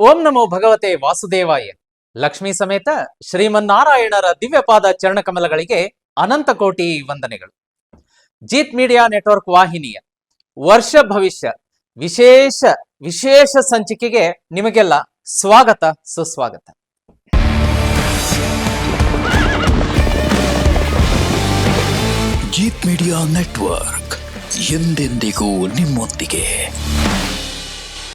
ಓಂ ನಮೋ ಭಗವತೆ ವಾಸುದೇವಾಯ. ಲಕ್ಷ್ಮೀ ಸಮೇತ ಶ್ರೀಮನ್ನಾರಾಯಣರ ದಿವ್ಯಪಾದ ಚರಣಕಮಲಗಳಿಗೆ ಅನಂತ ಕೋಟಿ ವಂದನೆಗಳು. ಜೀತ್ ಮೀಡಿಯಾ ನೆಟ್ವರ್ಕ್ ವಾಹಿನಿಯ ವರ್ಷ ಭವಿಷ್ಯ ವಿಶೇಷ ವಿಶೇಷ ಸಂಚಿಕೆಗೆ ನಿಮಗೆಲ್ಲ ಸ್ವಾಗತ, ಸುಸ್ವಾಗತ. ಜೀತ್ ಮೀಡಿಯಾ ನೆಟ್ವರ್ಕ್ ಎಂದೆಂದಿಗೂ ನಿಮ್ಮೊಂದಿಗೆ.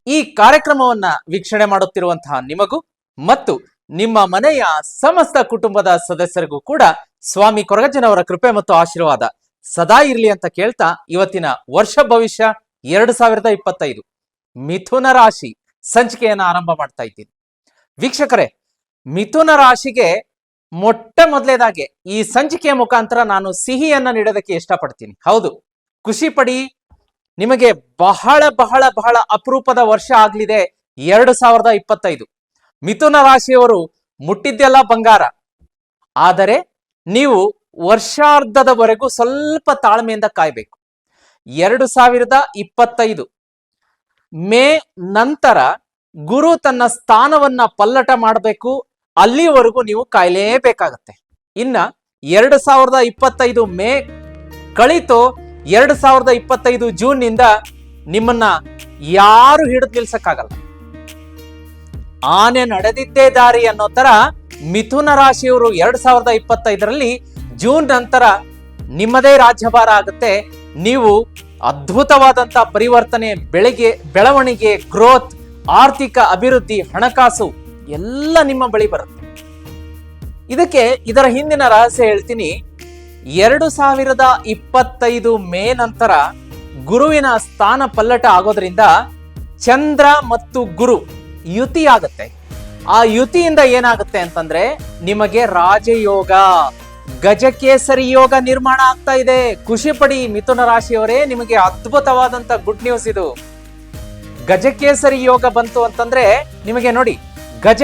ಈ ಕಾರ್ಯಕ್ರಮವನ್ನ ವೀಕ್ಷಣೆ ಮಾಡುತ್ತಿರುವಂತಹ ನಿಮಗೂ ಮತ್ತು ನಿಮ್ಮ ಮನೆಯ ಸಮಸ್ತ ಕುಟುಂಬದ ಸದಸ್ಯರಿಗೂ ಕೂಡ ಸ್ವಾಮಿ ಕೊರಗಜ್ಜನವರ ಕೃಪೆ ಮತ್ತು ಆಶೀರ್ವಾದ ಸದಾ ಇರಲಿ ಅಂತ ಕೇಳ್ತಾ ಇವತ್ತಿನ ವರ್ಷ ಭವಿಷ್ಯ ಎರಡು ಸಾವಿರದ ಇಪ್ಪತ್ತೈದು ಮಿಥುನ ರಾಶಿ ಸಂಚಿಕೆಯನ್ನ ಆರಂಭ ಮಾಡ್ತಾ ಇದ್ದೀನಿ. ವೀಕ್ಷಕರೇ, ಮಿಥುನ ರಾಶಿಗೆ ಮೊಟ್ಟ ಮೊದಲೇದಾಗೆ ಈ ಸಂಚಿಕೆಯ ಮುಖಾಂತರ ನಾನು ಸಿಹಿಯನ್ನ ನೀಡೋದಕ್ಕೆ ಇಷ್ಟಪಡ್ತೀನಿ. ಹೌದು, ಖುಷಿ ಪಡಿ ನಿಮಗೆ ಬಹಳ ಬಹಳ ಬಹಳ ಅಪರೂಪದ ವರ್ಷ ಆಗ್ಲಿದೆ ಎರಡು ಸಾವಿರದ ಇಪ್ಪತ್ತೈದು. ಮಿಥುನ ರಾಶಿಯವರು ಮುಟ್ಟಿದ್ದೆಲ್ಲ ಬಂಗಾರ. ಆದರೆ ನೀವು ವರ್ಷಾರ್ಧದವರೆಗೂ ಸ್ವಲ್ಪ ತಾಳ್ಮೆಯಿಂದ ಕಾಯ್ಬೇಕು. ಎರಡು ಸಾವಿರದ ಇಪ್ಪತ್ತೈದು. ಮೇ ನಂತರ ಗುರು ತನ್ನ ಸ್ಥಾನವನ್ನ ಪಲ್ಲಟ ಮಾಡಬೇಕು. ಅಲ್ಲಿವರೆಗೂ ನೀವು ಕಾಯಲೇಬೇಕಾಗತ್ತೆ. ಇನ್ನ ಎರಡು ಸಾವಿರದ ಇಪ್ಪತ್ತೈದು ಮೇ ಕಳಿತು ಎರಡು ಸಾವಿರದ ಇಪ್ಪತ್ತೈದು ಜೂನ್ನಿಂದ ನಿಮ್ಮನ್ನ ಯಾರು ಹಿಡಿದು ನಿಲ್ಸಕ್ಕಾಗಲ್ಲ. ಆನೆ ನಡೆದಿದ್ದೇ ದಾರಿ ಅನ್ನೋ ತರ ಮಿಥುನ ರಾಶಿಯವರು ಎರಡ್ ಸಾವಿರದ ಇಪ್ಪತ್ತೈದರಲ್ಲಿ ಜೂನ್ ನಂತರ ನಿಮ್ಮದೇ ರಾಜ್ಯಭಾರ ಆಗುತ್ತೆ. ನೀವು ಅದ್ಭುತವಾದಂತ ಪರಿವರ್ತನೆ, ಬೆಳಗ್ಗೆ, ಬೆಳವಣಿಗೆ ಗ್ರೋತ್ ಆರ್ಥಿಕ ಅಭಿವೃದ್ಧಿ, ಹಣಕಾಸು ಎಲ್ಲ ನಿಮ್ಮ ಬಳಿ ಬರುತ್ತೆ. ಇದಕ್ಕೆ ಇದರ ಹಿಂದಿನ ರಹಸ್ಯ ಹೇಳ್ತೀನಿ. ಎರಡು ಸಾವಿರದ ಇಪ್ಪತ್ತೈದು ಮೇ ನಂತರ ಗುರುವಿನ ಸ್ಥಾನ ಪಲ್ಲಟ ಆಗೋದ್ರಿಂದ ಚಂದ್ರ ಮತ್ತು ಗುರು ಯುತಿ ಆಗುತ್ತೆ ಆ ಯುತಿಯಿಂದ ಏನಾಗುತ್ತೆ ಅಂತಂದ್ರೆ ನಿಮಗೆ ರಾಜಯೋಗ, ಗಜಕೇಸರಿ ಯೋಗ ನಿರ್ಮಾಣ ಆಗ್ತಾ ಇದೆ. ಖುಷಿ ಪಡಿ ಮಿಥುನ ರಾಶಿಯವರೇ, ನಿಮಗೆ ಅದ್ಭುತವಾದಂತ ಗುಡ್ ನ್ಯೂಸ್ ಇದು. ಗಜಕೇಸರಿ ಯೋಗ ಬಂತು ಅಂತಂದ್ರೆ ನಿಮಗೆ ನೋಡಿ, ಗಜ,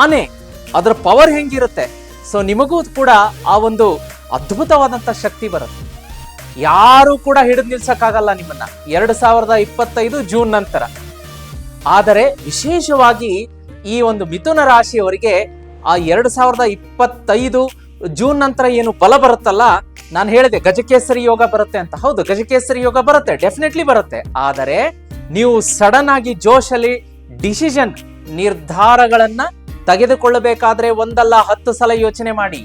ಆನೆ, ಅದರ ಪವರ್ ಹೆಂಗಿರುತ್ತೆ? ಸೊ ನಿಮಗೂ ಕೂಡ ಆ ಒಂದು ಅದ್ಭುತವಾದಂತ ಶಕ್ತಿ ಬರುತ್ತೆ. ಯಾರು ಕೂಡ ಹಿಡಿದು ನಿಲ್ಸಕ್ಕಾಗಲ್ಲ ನಿಮ್ಮನ್ನ. ಎರಡು ಸಾವಿರದ ಇಪ್ಪತ್ತೈದು ಜೂನ್ ನಂತರ. ಆದರೆ ವಿಶೇಷವಾಗಿ ಈ ಒಂದು ಮಿಥುನ ರಾಶಿಯವರಿಗೆ ಆ ಎರಡು ಸಾವಿರದ ಇಪ್ಪತ್ತೈದು ಜೂನ್ ನಂತರ ಏನು ಬಲ ಬರುತ್ತಲ್ಲ, ನಾನು ಹೇಳಿದೆ ಗಜಕೇಸರಿ ಯೋಗ ಬರುತ್ತೆ ಅಂತ. ಹೌದು, ಗಜಕೇಸರಿ ಯೋಗ ಬರುತ್ತೆ ಡೆಫಿನೆಟ್ಲಿ ಬರುತ್ತೆ. ಆದರೆ ನೀವು ಸಡನ್ ಆಗಿ ಜೋಶಲ್ಲಿ ಡಿಸಿಷನ್ ನಿರ್ಧಾರಗಳನ್ನ ತೆಗೆದುಕೊಳ್ಳಬೇಕಾದ್ರೆ ಒಂದಲ್ಲ ಹತ್ತು ಸಲ ಯೋಚನೆ ಮಾಡಿ.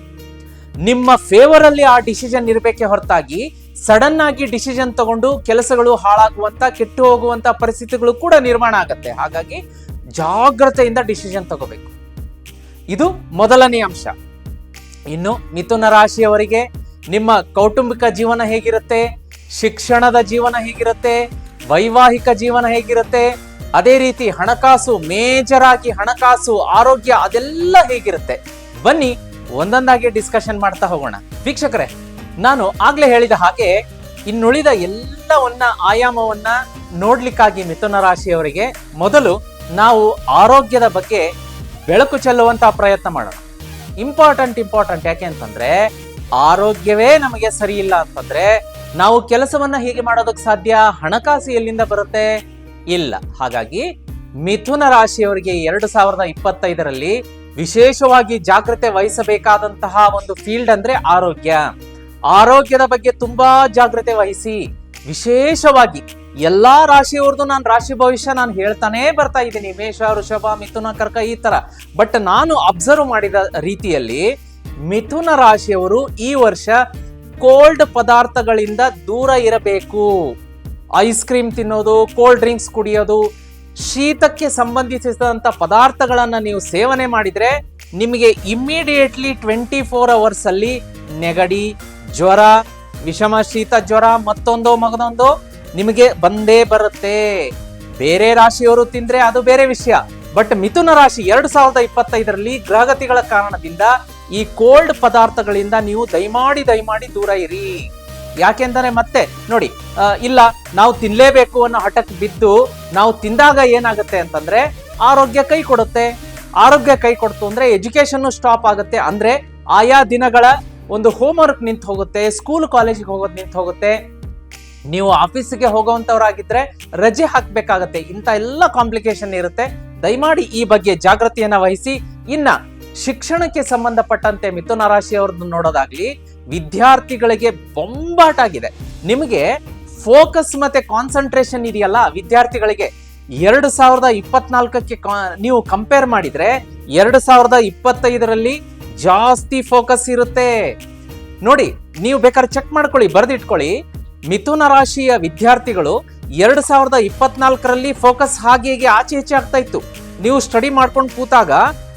ನಿಮ್ಮ ಫೇವರ್ ಅಲ್ಲಿ ಆ ಡಿಸಿಷನ್ ಇರಬೇಕೆ ಹೊರತಾಗಿ ಸಡನ್ ಆಗಿ ಡಿಸಿಷನ್ ತಗೊಂಡು ಕೆಲಸಗಳು ಹಾಳಾಗುವಂತ, ಕೆಟ್ಟು ಹೋಗುವಂತ ಪರಿಸ್ಥಿತಿಗಳು ಕೂಡ ನಿರ್ಮಾಣ ಆಗತ್ತೆ. ಹಾಗಾಗಿ ಜಾಗ್ರತೆಯಿಂದ ಡಿಸಿಷನ್ ತಗೋಬೇಕು. ಇದು ಮೊದಲನೇ ಅಂಶ. ಇನ್ನು ಮಿಥುನ ರಾಶಿಯವರಿಗೆ ನಿಮ್ಮ ಕೌಟುಂಬಿಕ ಜೀವನ ಹೇಗಿರುತ್ತೆ? ಶಿಕ್ಷಣದ ಜೀವನ ಹೇಗಿರುತ್ತೆ? ವೈವಾಹಿಕ ಜೀವನ ಹೇಗಿರುತ್ತೆ? ಅದೇ ರೀತಿ ಹಣಕಾಸು ಮೇಜರ್ ಆಗಿ ಹಣಕಾಸು, ಆರೋಗ್ಯ ಅದೆಲ್ಲ ಹೇಗಿರುತ್ತೆ? ಬನ್ನಿ ಒಂದೊಂದಾಗಿ ಡಿಸ್ಕಷನ್ ಮಾಡ್ತಾ ಹೋಗೋಣ. ವೀಕ್ಷಕರೇ, ನಾನು ಆಗ್ಲೇ ಹೇಳಿದ ಹಾಗೆ ಇನ್ನುಳಿದ ಎಲ್ಲವನ್ನ ಆಯಾಮವನ್ನ ನೋಡ್ಲಿಕ್ಕಾಗಿ ಮಿಥುನ ರಾಶಿಯವರಿಗೆ ಮೊದಲು ನಾವು ಆರೋಗ್ಯದ ಬಗ್ಗೆ ಬೆಳಕು ಚೆಲ್ಲುವಂತ ಪ್ರಯತ್ನ ಮಾಡೋಣ. ಇಂಪಾರ್ಟೆಂಟ್ ಇಂಪಾರ್ಟೆಂಟ್ ಯಾಕೆ ಅಂತಂದ್ರೆ ಆರೋಗ್ಯವೇ ನಮಗೆ ಸರಿ ಇಲ್ಲ ಅಂತಂದ್ರೆ ನಾವು ಕೆಲಸವನ್ನ ಹೇಗೆ ಮಾಡೋದಕ್ಕೆ ಸಾಧ್ಯ? ಹಣಕಾಸು ಎಲ್ಲಿಂದ ಬರುತ್ತೆ? ಇಲ್ಲ. ಹಾಗಾಗಿ ಮಿಥುನ ರಾಶಿಯವರಿಗೆ ಎರಡು ಸಾವಿರದ ಇಪ್ಪತ್ತೈದರಲ್ಲಿ ವಿಶೇಷವಾಗಿ ಜಾಗ್ರತೆ ವಹಿಸಬೇಕಾದಂತಹ ಒಂದು ಫೀಲ್ಡ್ ಅಂದ್ರೆ ಆರೋಗ್ಯ. ಆರೋಗ್ಯದ ಬಗ್ಗೆ ತುಂಬಾ ಜಾಗ್ರತೆ ವಹಿಸಿ, ವಿಶೇಷವಾಗಿ ಎಲ್ಲಾ ರಾಶಿಯವ್ರದ್ದು ನಾನು ರಾಶಿ ಭವಿಷ್ಯ ನಾನು ಹೇಳ್ತಾನೆ ಬರ್ತಾ ಇದ್ದೀನಿ. ಮೇಷ, ವೃಷಭ, ಮಿಥುನ, ಕರ್ಕ ಈ ತರ. ಬಟ್ ನಾನು ಅಬ್ಸರ್ವ್ ಮಾಡಿದ ರೀತಿಯಲ್ಲಿ ಮಿಥುನ ರಾಶಿಯವರು ಈ ವರ್ಷ ಕೋಲ್ಡ್ ಪದಾರ್ಥಗಳಿಂದ ದೂರ ಇರಬೇಕು. ಐಸ್ ಕ್ರೀಮ್ ತಿನ್ನೋದು ಕೋಲ್ಡ್ ಡ್ರಿಂಕ್ಸ್ ಕುಡಿಯೋದು ಶೀತಕ್ಕೆ ಸಂಬಂಧಿಸಿದಂತ ಪದಾರ್ಥಗಳನ್ನು ನೀವು ಸೇವನೆ ಮಾಡಿದರೆ ನಿಮಗೆ ಇಮ್ಮಿಡಿಯೇಟ್ಲಿ ಟ್ವೆಂಟಿ ಫೋರ್ ಅವರ್ಸ್ ಅಲ್ಲಿ ನೆಗಡಿ, ಜ್ವರ, ವಿಷಮ ಶೀತ, ಜ್ವರ, ಮತ್ತೊಂದು ಮಗದೊಂದು ನಿಮಗೆ ಬಂದೇ ಬರುತ್ತೆ. ಬೇರೆ ರಾಶಿಯವರು ತಿಂದ್ರೆ ಅದು ಬೇರೆ ವಿಷಯ. ಬಟ್ ಮಿಥುನ ರಾಶಿ ಎರಡು ಸಾವಿರದ ಇಪ್ಪತ್ತೈದರಲ್ಲಿ ಗ್ರಹಗತಿಗಳ ಕಾರಣದಿಂದ ಈ ಕೋಲ್ಡ್ ಪದಾರ್ಥಗಳಿಂದ ನೀವು ದಯಮಾಡಿ ದಯಮಾಡಿ ದೂರ ಇರಿ. ಯಾಕೆಂದರೆ ಮತ್ತೆ, ನೋಡಿ ಇಲ್ಲ, ನಾವು ತಿನ್ಲೇಬೇಕು ಅನ್ನೋ ಹಠಕ್ಕೆ ಬಿದ್ದು ನಾವು ತಿಂದಾಗ ಏನಾಗುತ್ತೆ ಅಂತಂದ್ರೆ ಆರೋಗ್ಯ ಕೈ ಕೊಡುತ್ತೆ. ಆರೋಗ್ಯ ಕೈ ಕೊಡ್ತು ಅಂದ್ರೆ ಎಜುಕೇಶನ್ ಸ್ಟಾಪ್ ಆಗುತ್ತೆ. ಅಂದ್ರೆ ಆಯಾ ದಿನಗಳ ಒಂದು ಹೋಮ್ ವರ್ಕ್ ನಿಂತು ಹೋಗುತ್ತೆ, ಸ್ಕೂಲ್ ಕಾಲೇಜಿಗೆ ಹೋಗೋದು ನಿಂತು ಹೋಗುತ್ತೆ. ನೀವು ಆಫೀಸಿಗೆ ಆಗಿದ್ರೆ ರಜೆ ಹಾಕ್ಬೇಕಾಗತ್ತೆ. ಇಂಥ ಎಲ್ಲ ಕಾಂಪ್ಲಿಕೇಶನ್ ಇರುತ್ತೆ. ದಯಮಾಡಿ ಈ ಬಗ್ಗೆ ಜಾಗೃತಿಯನ್ನ ವಹಿಸಿ. ಇನ್ನ ಶಿಕ್ಷಣಕ್ಕೆ ಸಂಬಂಧಪಟ್ಟಂತೆ ಮಿಥುನ ರಾಶಿಯವ್ರದ್ದು ನೋಡೋದಾಗ್ಲಿ ವಿದ್ಯಾರ್ಥಿಗಳಿಗೆ ಬೊಂಬಾಟಾಗಿದೆ. ನಿಮಗೆ ಫೋಕಸ್ ಮತ್ತೆ ಕಾನ್ಸಂಟ್ರೇಷನ್ ಇದೆಯಲ್ಲ, ವಿದ್ಯಾರ್ಥಿಗಳಿಗೆ ಎರಡು ಸಾವಿರದ ಇಪ್ಪತ್ನಾಲ್ಕಕ್ಕೆ ನೀವು ಕಂಪೇರ್ ಮಾಡಿದ್ರೆ ಎರಡು ಸಾವಿರದ ಇಪ್ಪತ್ತೈದರಲ್ಲಿ ಜಾಸ್ತಿ ಫೋಕಸ್ ಇರುತ್ತೆ. ನೋಡಿ, ನೀವು ಬೇಕಾದ್ರೆ ಚೆಕ್ ಮಾಡ್ಕೊಳ್ಳಿ, ಬರೆದಿಟ್ಕೊಳ್ಳಿ. ಮಿಥುನ ರಾಶಿಯ ವಿದ್ಯಾರ್ಥಿಗಳು ಎರಡು ಸಾವಿರದ ಇಪ್ಪತ್ನಾಲ್ಕರಲ್ಲಿ ಫೋಕಸ್ ಹಾಗೆ ಹೀಗೆ ಆಚೆ ಈಚೆ ಆಗ್ತಾ ಇತ್ತು. ನೀವು ಸ್ಟಡಿ ಮಾಡ್ಕೊಂಡು ಕೂತಾಗ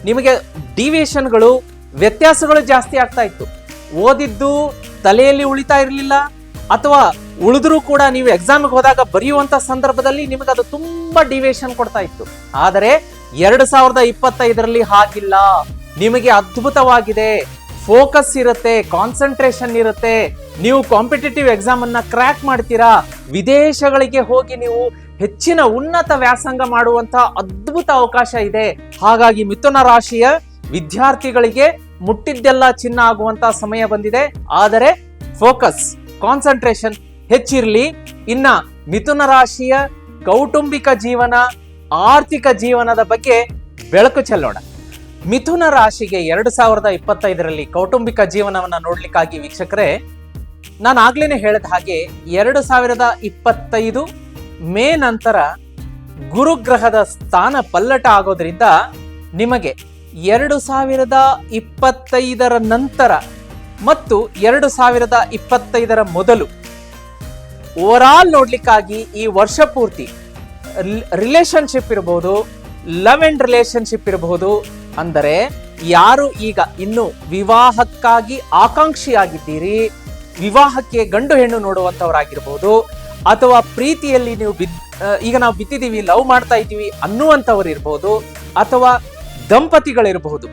ನಿಮಗೆ ಡಿವಿಯೇಷನ್ಗಳು ವ್ಯತ್ಯಾಸಗಳು ಜಾಸ್ತಿ ಆಗ್ತಾ ಇತ್ತು. ಓದಿದ್ದು ತಲೆಯಲ್ಲಿ ಉಳಿತಾ ಇರಲಿಲ್ಲ, ಅಥವಾ ಉಳಿದ್ರೂ ಕೂಡ ನೀವು ಎಕ್ಸಾಮ್ಗೆ ಹೋದಾಗ ಬರೆಯುವಂಥ ಸಂದರ್ಭದಲ್ಲಿ ನಿಮಗೆ ಅದು ತುಂಬಾ ಡಿವಿಯೇಷನ್ ಕೊಡ್ತಾ ಇತ್ತು. ಆದರೆ ಎರಡು ಸಾವಿರದ ಇಪ್ಪತ್ತೈದರಲ್ಲಿ ಹಾಗಿಲ್ಲ. ನಿಮಗೆ ಅದ್ಭುತವಾಗಿದೆ. ಫೋಕಸ್ ಇರುತ್ತೆ ಕಾನ್ಸಂಟ್ರೇಷನ್ ಇರುತ್ತೆ. ನೀವು ಕಾಂಪಿಟೇಟಿವ್ ಎಕ್ಸಾಮ್ ಅನ್ನ ಕ್ರ್ಯಾಕ್ ಮಾಡ್ತೀರಾ? ವಿದೇಶಗಳಿಗೆ ಹೋಗಿ ನೀವು ಹೆಚ್ಚಿನ ಉನ್ನತ ವ್ಯಾಸಂಗ ಮಾಡುವಂತಹ ಅದ್ಭುತ ಅವಕಾಶ ಇದೆ. ಹಾಗಾಗಿ ಮಿಥುನ ರಾಶಿಯ ವಿದ್ಯಾರ್ಥಿಗಳಿಗೆ ಮುಟ್ಟಿದ್ದೆಲ್ಲ ಚಿನ್ನ ಆಗುವಂತಹ ಸಮಯ ಬಂದಿದೆ. ಆದರೆ ಫೋಕಸ್ ಕಾನ್ಸಂಟ್ರೇಷನ್ ಹೆಚ್ಚಿರಲಿ. ಇನ್ನ ಮಿಥುನ ರಾಶಿಯ ಕೌಟುಂಬಿಕ ಜೀವನ, ಆರ್ಥಿಕ ಜೀವನದ ಬಗ್ಗೆ ಬೆಳಕು ಚೆಲ್ಲೋಣ. ಮಿಥುನ ರಾಶಿಗೆ ಎರಡು ಸಾವಿರದ ಇಪ್ಪತ್ತೈದರಲ್ಲಿ ಕೌಟುಂಬಿಕ ಜೀವನವನ್ನು ನೋಡ್ಲಿಕ್ಕಾಗಿ ವೀಕ್ಷಕರೇ, ನಾನು ಆಗ್ಲೇನೆ ಹೇಳಿದ ಹಾಗೆ ಎರಡು ಸಾವಿರದ ಇಪ್ಪತ್ತೈದು ಮೇ ನಂತರ ಗುರುಗ್ರಹದ ಸ್ಥಾನ ಪಲ್ಲಟ ಆಗೋದ್ರಿಂದ ನಿಮಗೆ ಎರಡು ಸಾವಿರದ ಇಪ್ಪತ್ತೈದರ ನಂತರ ಮತ್ತು ಎರಡು ಸಾವಿರದ ಇಪ್ಪತ್ತೈದರ ಮೊದಲು ಓವರಾಲ್ ನೋಡ್ಲಿಕ್ಕಾಗಿ ಈ ವರ್ಷ ಪೂರ್ತಿ ರಿಲೇಶನ್ಶಿಪ್ ಇರಬಹುದು ಲವ್ ಅಂಡ್ ರಿಲೇಶನ್ಶಿಪ್ ಇರಬಹುದು ಅಂದರೆ ಯಾರು ಈಗ ಇನ್ನು ವಿವಾಹಕ್ಕಾಗಿ ಆಕಾಂಕ್ಷಿಯಾಗಿದ್ದೀರಿ, ವಿವಾಹಕ್ಕೆ ಗಂಡು ಹೆಣ್ಣು ನೋಡುವಂತವರಾಗಿರ್ಬೋದು ಅಥವಾ ಪ್ರೀತಿಯಲ್ಲಿ ನೀವು ಬಿದ್ ಈಗ ನಾವು ಬಿತ್ತಿದೀವಿ ಲವ್ ಮಾಡ್ತಾ ಇದ್ದೀವಿ ಅನ್ನುವಂಥವ್ರು ಇರ್ಬೋದು ಅಥವಾ ದಂಪತಿಗಳಿರಬಹುದು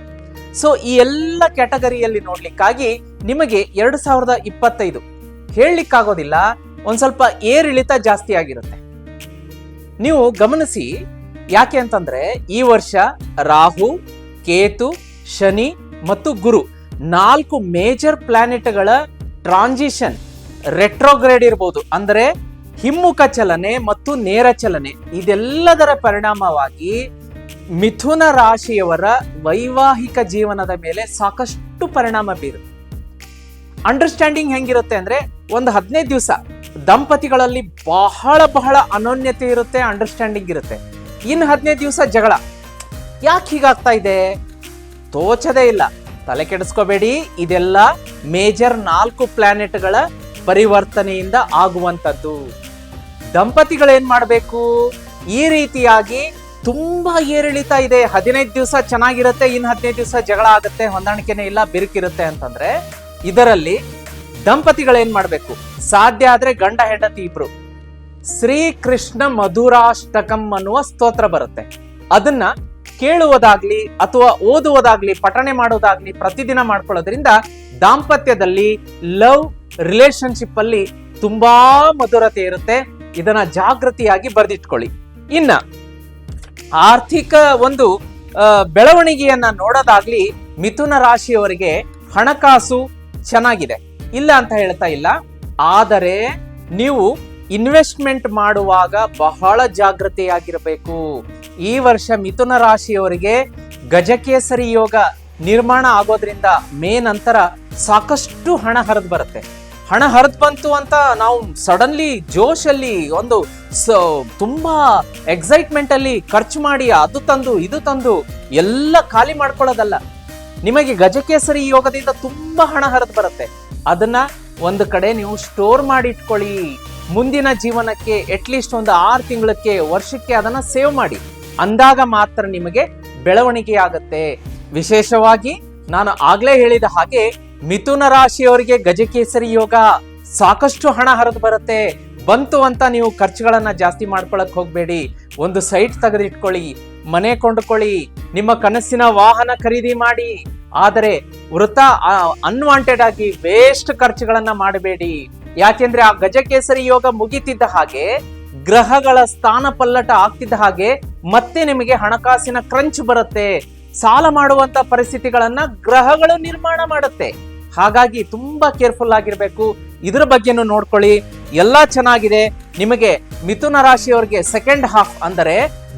ಸೊ ಈ ಎಲ್ಲ ಕ್ಯಾಟಗರಿಯಲ್ಲಿ ನೋಡ್ಲಿಕ್ಕಾಗಿ ನಿಮಗೆ ಎರಡು ಸಾವಿರದ ಇಪ್ಪತ್ತೈದು ಹೇಳಲಿಕ್ಕಾಗೋದಿಲ್ಲ, ಒಂದು ಸ್ವಲ್ಪ ಏರಿಳಿತ ಜಾಸ್ತಿ ಆಗಿರುತ್ತೆ. ನೀವು ಗಮನಿಸಿ, ಯಾಕೆ ಅಂತಂದ್ರೆ ಈ ವರ್ಷ ರಾಹು, ಕೇತು, ಶನಿ ಮತ್ತು ಗುರು ನಾಲ್ಕು ಮೇಜರ್ ಪ್ಲಾನೆಟ್ಗಳ ಟ್ರಾನ್ಸಿಷನ್ ರೆಟ್ರೋಗ್ರೇಡ್ ಇರ್ಬೋದು. ಅಂದ್ರೆ ಹಿಮ್ಮುಖ ಚಲನೆ ಮತ್ತು ನೇರ ಚಲನೆ. ಇದೆಲ್ಲದರ ಪರಿಣಾಮವಾಗಿ ಮಿಥುನ ರಾಶಿಯವರ ವೈವಾಹಿಕ ಜೀವನದ ಮೇಲೆ ಸಾಕಷ್ಟು ಪರಿಣಾಮ ಬೀರುತ್ತೆ ಅಂಡರ್ಸ್ಟ್ಯಾಂಡಿಂಗ್ ಹೆಂಗಿರುತ್ತೆ ಅಂದ್ರೆ ಒಂದು ಹದಿನೈದು ದಿವಸ ದಂಪತಿಗಳಲ್ಲಿ ಬಹಳ ಬಹಳ ಅನೋನ್ಯತೆ ಇರುತ್ತೆ ಅಂಡರ್ಸ್ಟ್ಯಾಂಡಿಂಗ್ ಇರುತ್ತೆ. ಇನ್ನು ಹದಿನೈದು ದಿವಸ ಜಗಳ. ಯಾಕೆ ಹೀಗಾಗ್ತಾ ಇದೆ? ತೋಚದೇ ಇಲ್ಲ. ತಲೆ ಕೆಡಿಸ್ಕೋಬೇಡಿ. ಇದೆಲ್ಲ ಮೇಜರ್ ನಾಲ್ಕು ಪ್ಲಾನೆಟ್ಗಳ ಪರಿವರ್ತನೆಯಿಂದ ಆಗುವಂಥದ್ದು. ದಂಪತಿಗಳೇನ್ ಮಾಡಬೇಕು ಈ ರೀತಿಯಾಗಿ ತುಂಬಾ ಏರಿಳಿತ ಇದೆ. ಹದಿನೈದು ದಿವಸ ಚೆನ್ನಾಗಿರುತ್ತೆ ಇನ್ನು ಹದಿನೈದು ದಿವಸ ಜಗಳ ಆಗುತ್ತೆ, ಹೊಂದಾಣಿಕೆನೇ ಇಲ್ಲ, ಬಿರುಕಿರುತ್ತೆ ಅಂತಂದ್ರೆ ಇದರಲ್ಲಿ ದಂಪತಿಗಳೇನ್ ಮಾಡಬೇಕು ಸಾಧ್ಯ ಆದ್ರೆ ಗಂಡ, ಹೆಂಡತಿ ಇಬ್ರು. ಶ್ರೀ ಕೃಷ್ಣ ಮಧುರಾಷ್ಟಕಂ ಅನ್ನುವ ಸ್ತೋತ್ರ ಬರುತ್ತೆ. ಅದನ್ನ ಕೇಳುವುದಾಗ್ಲಿ ಅಥವಾ ಓದುವುದಾಗ್ಲಿ, ಪಠಣೆ ಮಾಡೋದಾಗ್ಲಿ ಪ್ರತಿದಿನ ಮಾಡ್ಕೊಳ್ಳೋದ್ರಿಂದ ದಾಂಪತ್ಯದಲ್ಲಿ ಲವ್ ರಿಲೇಶನ್ಶಿಪ್ ಅಲ್ಲಿ ತುಂಬಾ ಮಧುರತೆ ಇರುತ್ತೆ. ಇದನ್ನ ಜಾಗೃತಿಯಾಗಿ ಬರೆದಿಟ್ಕೊಳ್ಳಿ. ಇನ್ನ ಆರ್ಥಿಕ ಒಂದು ಬೆಳವಣಿಗೆಯನ್ನ ನೋಡೋದಾಗ್ಲಿ ಮಿಥುನ ರಾಶಿಯವರಿಗೆ ಹಣಕಾಸು ಚೆನ್ನಾಗಿದೆ. ಇಲ್ಲ ಅಂತ ಹೇಳ್ತಾ ಇಲ್ಲ. ಆದರೆ ನೀವು ಇನ್ವೆಸ್ಟ್ಮೆಂಟ್ ಮಾಡುವಾಗ ಬಹಳ ಜಾಗೃತೆಯಾಗಿರಬೇಕು. ಈ ವರ್ಷ ಮಿಥುನ ರಾಶಿಯವರಿಗೆ ಗಜಕೇಸರಿ ಯೋಗ ನಿರ್ಮಾಣ ಆಗೋದ್ರಿಂದ ಮೇ ನಂತರ ಸಾಕಷ್ಟು ಹಣ ಹರಿದು ಬರುತ್ತೆ. ಹಣ ಹರಿದು ಬಂತು ಅಂತ ನಾವು ಸಡನ್ಲಿ ಜೋಶಲ್ಲಿ ಒಂದು ತುಂಬಾ ಎಕ್ಸೈಟ್ಮೆಂಟ್ ಅಲ್ಲಿ ಖರ್ಚು ಮಾಡಿ ಅದು ತಂದು, ಇದು ತಂದು ಎಲ್ಲ ಖಾಲಿ ಮಾಡ್ಕೊಳ್ಳೋದಲ್ಲ. ನಿಮಗೆ ಗಜಕೇಸರಿ ಯೋಗದಿಂದ ತುಂಬಾ ಹಣ ಹರಿದು ಬರುತ್ತೆ. ಅದನ್ನ ಒಂದು ಕಡೆ ನೀವು ಸ್ಟೋರ್ ಮಾಡಿ ಇಟ್ಕೊಳ್ಳಿ ಮುಂದಿನ ಜೀವನಕ್ಕೆ ಅಟ್ಲೀಸ್ಟ್ ಒಂದು ಆರು ತಿಂಗಳಕ್ಕೆ, ವರ್ಷಕ್ಕೆ ಅದನ್ನ ಸೇವ್ ಮಾಡಿ. ಅಂದಾಗ ಮಾತ್ರ ನಿಮಗೆ ಬೆಳವಣಿಗೆ ಆಗುತ್ತೆ ವಿಶೇಷವಾಗಿ ನಾನು ಆಗ್ಲೇ ಹೇಳಿದ ಹಾಗೆ ಮಿಥುನ ರಾಶಿಯವರಿಗೆ ಗಜಕೇಸರಿ ಯೋಗ ಸಾಕಷ್ಟು ಹಣ ಹರಿದು ಬರುತ್ತೆ. ಬಂತು ಅಂತ ನೀವು ಖರ್ಚುಗಳನ್ನು ಜಾಸ್ತಿ ಮಾಡ್ಕೊಳಕ್ ಹೋಗಬೇಡಿ. ಒಂದು ಸೈಟ್ ತೆಗೆದಿಟ್ಕೊಳ್ಳಿ, ಮನೆ ಕೊಂಡುಕೊಳ್ಳಿ, ನಿಮ್ಮ ಕನಸಿನ ವಾಹನ ಖರೀದಿ ಮಾಡಿ. ಆದರೆ ವೃತ ಅನ್ವಾಂಟೆಡ್ ಆಗಿ ವೇಸ್ಟ್ ಖರ್ಚುಗಳನ್ನ ಮಾಡಬೇಡಿ. ಯಾಕೆಂದ್ರೆ ಆ ಗಜಕೇಸರಿ ಯೋಗ ಮುಗಿತಿದ್ದ ಹಾಗೆ, ಗ್ರಹಗಳ ಸ್ಥಾನ ಪಲ್ಲಟ ಆಗ್ತಿದ್ದ ಹಾಗೆ ಮತ್ತೆ ನಿಮಗೆ ಹಣಕಾಸಿನ ಕ್ರಂಚ್ ಬರುತ್ತೆ. ಸಾಲ ಮಾಡುವಂತ ಪರಿಸ್ಥಿತಿಗಳನ್ನ ಗ್ರಹಗಳು ನಿರ್ಮಾಣ ಮಾಡುತ್ತೆ. ಹಾಗಾಗಿ ತುಂಬಾ ಕೇರ್ಫುಲ್ ಆಗಿರ್ಬೇಕು. ಇದ್ರ ಬಗ್ಗೆನೂ ನೋಡ್ಕೊಳ್ಳಿ. ಎಲ್ಲ ಚೆನ್ನಾಗಿದೆ. ನಿಮಗೆ ಮಿಥುನ ರಾಶಿಯವರಿಗೆ ಸೆಕೆಂಡ್ ಹಾಫ್ ಅಂದರೆ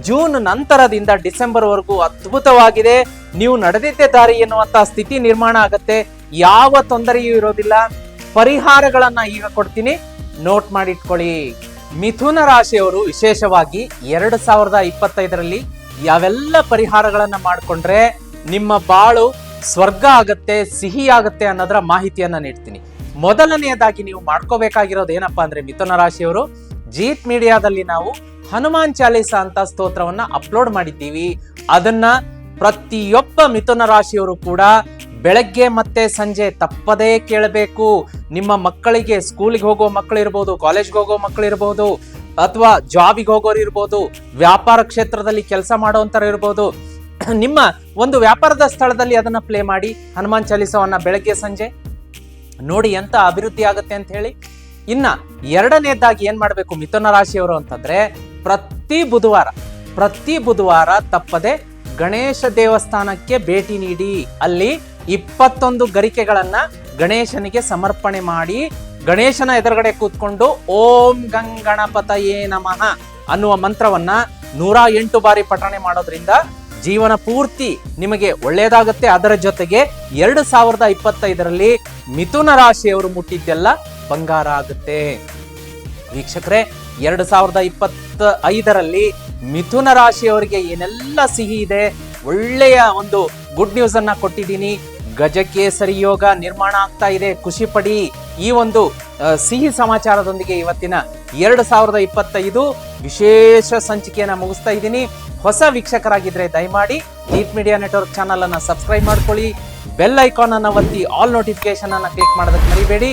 ಜೂನ್ ನಂತರದಿಂದ ಡಿಸೆಂಬರ್ ವರೆಗೂ ಅದ್ಭುತವಾಗಿದೆ. ನೀವು ನಡೆದಿದ್ದೆ ದಾರಿ ಎನ್ನುವಂತ ಸ್ಥಿತಿ ನಿರ್ಮಾಣ ಆಗತ್ತೆ. ಯಾವ ತೊಂದರೆಯೂ ಇರೋದಿಲ್ಲ. ಪರಿಹಾರಗಳನ್ನ ಈಗ ಕೊಡ್ತೀನಿ. ನೋಟ್ ಮಾಡಿಟ್ಕೊಳ್ಳಿ. ಮಿಥುನ ರಾಶಿಯವರು ವಿಶೇಷವಾಗಿ ಎರಡು ಸಾವಿರದ ಇಪ್ಪತ್ತೈದರಲ್ಲಿ ಯಾವೆಲ್ಲ ಪರಿಹಾರಗಳನ್ನ ಮಾಡಿಕೊಂಡ್ರೆ ನಿಮ್ಮ ಬಾಳು ಸ್ವರ್ಗ ಆಗತ್ತೆ, ಸಿಹಿ ಆಗತ್ತೆ ಅನ್ನೋದರ ಮಾಹಿತಿಯನ್ನ ನೀಡ್ತೀನಿ. ಮೊದಲನೆಯದಾಗಿ ನೀವು ಮಾಡ್ಕೋಬೇಕಾಗಿರೋದು ಏನಪ್ಪಾ ಅಂದ್ರೆ ಮಿಥುನ ರಾಶಿಯವರು, ಜೀತ್ ಮೀಡಿಯಾದಲ್ಲಿ ನಾವು ಹನುಮಾನ್ ಚಾಲೀಸ ಅಂತ ಸ್ತೋತ್ರವನ್ನ ಅಪ್ಲೋಡ್ ಮಾಡಿದ್ದೀವಿ. ಅದನ್ನ ಪ್ರತಿಯೊಬ್ಬ ಮಿಥುನ ರಾಶಿಯವರು ಕೂಡ ಬೆಳಗ್ಗೆ ಮತ್ತೆ ಸಂಜೆ ತಪ್ಪದೇ ಕೇಳಬೇಕು. ನಿಮ್ಮ ಮಕ್ಕಳಿಗೆ ಸ್ಕೂಲಿಗೆ ಹೋಗೋ ಮಕ್ಕಳು ಇರ್ಬೋದು ಕಾಲೇಜ್ಗೆ ಹೋಗೋ ಮಕ್ಕಳು ಇರ್ಬೋದು ಅಥವಾ ಜಾಬಿಗೆ ಹೋಗೋರು ಇರ್ಬೋದು, ವ್ಯಾಪಾರ ಕ್ಷೇತ್ರದಲ್ಲಿ ಕೆಲಸ ಮಾಡೋಂಥವ್ರು ಇರ್ಬೋದು, ನಿಮ್ಮ ಒಂದು ವ್ಯಾಪಾರದ ಸ್ಥಳದಲ್ಲಿ ಅದನ್ನ ಪ್ಲೇ ಮಾಡಿ, ಹನುಮಾನ್ ಚಾಲೀಸವನ್ನ ಬೆಳಗ್ಗೆ ಸಂಜೆ ನೋಡಿ ಎಂತ ಅಭಿವೃದ್ಧಿ ಆಗುತ್ತೆ ಅಂತ ಹೇಳಿ, ಇನ್ನ ಎರಡನೇದಾಗಿ ಏನ್ ಮಾಡಬೇಕು ಮಿಥುನ ರಾಶಿಯವರು ಅಂತಂದ್ರೆ, ಪ್ರತಿ ಬುಧವಾರ ಪ್ರತಿ ಬುಧವಾರ ತಪ್ಪದೆ ಗಣೇಶ ದೇವಸ್ಥಾನಕ್ಕೆ ಭೇಟಿ ನೀಡಿ, ಅಲ್ಲಿ ಇಪ್ಪತ್ತೊಂದು ಗರಿಕೆಗಳನ್ನ ಗಣೇಶನಿಗೆ ಸಮರ್ಪಣೆ ಮಾಡಿ ಗಣೇಶನ ಎದುರುಗಡೆ ಕೂತ್ಕೊಂಡು ಓಂ ಗಂಗಣಪತಯೇ ನಮಃ ಅನ್ನುವ ಮಂತ್ರವನ್ನ ನೂರ ಎಂಟು ಬಾರಿ ಪಠಣೆ ಮಾಡೋದ್ರಿಂದ ಜೀವನ ಪೂರ್ತಿ ನಿಮಗೆ ಒಳ್ಳೆಯದಾಗುತ್ತೆ ಅದರ ಜೊತೆಗೆ ಎರಡು ಸಾವಿರದ ಇಪ್ಪತ್ತೈದರಲ್ಲಿ ಮಿಥುನ ರಾಶಿಯವರು ಮುಟ್ಟಿದ್ದೆಲ್ಲ ಬಂಗಾರ ಆಗುತ್ತೆ. ವೀಕ್ಷಕರೇ, ಎರಡು ಸಾವಿರದ ಇಪ್ಪತ್ತ ಐದರಲ್ಲಿ ಮಿಥುನ ರಾಶಿಯವರಿಗೆ ಏನೆಲ್ಲ ಸಿಹಿ ಇದೆ, ಒಳ್ಳೆಯ ಒಂದು ಗುಡ್ ನ್ಯೂಸ್ ಅನ್ನ ಕೊಟ್ಟಿದ್ದೀನಿ. ಗಜಕೇಸರಿ ಯೋಗ ನಿರ್ಮಾಣ ಆಗ್ತಾ ಇದೆ. ಖುಷಿ ಪಡಿ. ಈ ಒಂದು ಸಿಹಿ ಸಮಾಚಾರದೊಂದಿಗೆ ಇವತ್ತಿನ ಎರಡು ಸಾವಿರದ ಇಪ್ಪತ್ತೈದು ವಿಶೇಷ ಸಂಚಿಕೆಯನ್ನು ಮುಗಿಸ್ತಾ ಇದ್ದೀನಿ. ಹೊಸ ವೀಕ್ಷಕರಾಗಿದ್ದರೆ ದಯಮಾಡಿ ನೀಟ್ ಮೀಡಿಯಾ ನೆಟ್ವರ್ಕ್ ಚಾನಲನ್ನು ಸಬ್ಸ್ಕ್ರೈಬ್ ಮಾಡ್ಕೊಳ್ಳಿ. ಬೆಲ್ ಐಕಾನ್ ಅನ್ನು ಒತ್ತಿ ಆಲ್ ನೋಟಿಫಿಕೇಶನ್ ಅನ್ನು ಕ್ಲಿಕ್ ಮಾಡೋದಕ್ಕೆ ಮರಿಬೇಡಿ.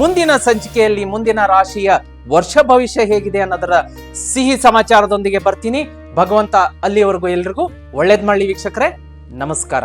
ಮುಂದಿನ ಸಂಚಿಕೆಯಲ್ಲಿ ಮುಂದಿನ ರಾಶಿಯ ವರ್ಷ ಭವಿಷ್ಯ ಹೇಗಿದೆ ಅನ್ನೋದರ ಸಿಹಿ ಸಮಾಚಾರದೊಂದಿಗೆ ಬರ್ತೀನಿ. ಭಗವಂತ ಅಲ್ಲಿವರೆಗೂ ಎಲ್ರಿಗೂ ಒಳ್ಳೇದ್ ಮಾಡಲಿ ವೀಕ್ಷಕರೇ. ನಮಸ್ಕಾರ.